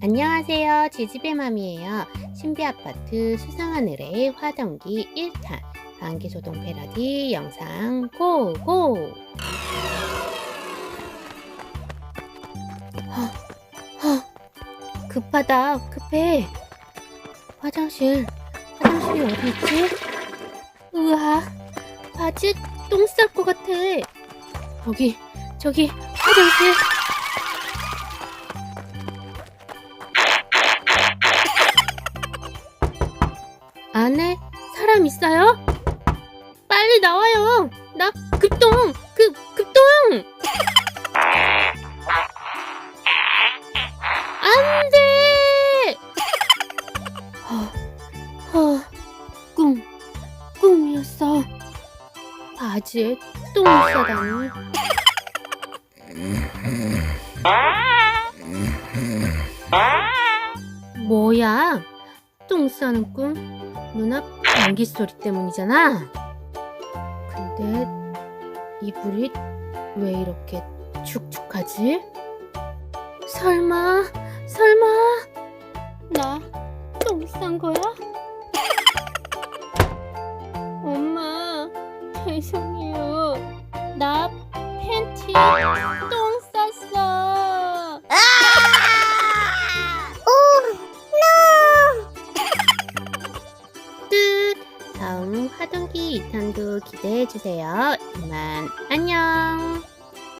안녕하세요. 지지배 맘이에요. 신비 아파트 수상한 의뢰의 화동기 1탄 방기 소동 패러디 영상 고고. 어, 어, 급하다. 급해. 화장실. 화장실이 어디 있지? 우와. 바지 똥 쌀 것 같아. 저기, 저기 화장실. 안에 사람 있어요? 빨리 나와요. 나 급동, 급 급동. 안 돼. 허, 허, 꿈, 꿈이었어. 바지에 똥 싸다니. 뭐야? 똥 싸는 꿈? 누나 방귀 소리 때문이잖아. 근데 이불이 왜 이렇게 축축하지? 설마, 설마 나 똥 싼 거야? 엄마, 죄송해요. 나 팬티 똥 다음 화동기 2탄도 기대해주세요. 이만 안녕!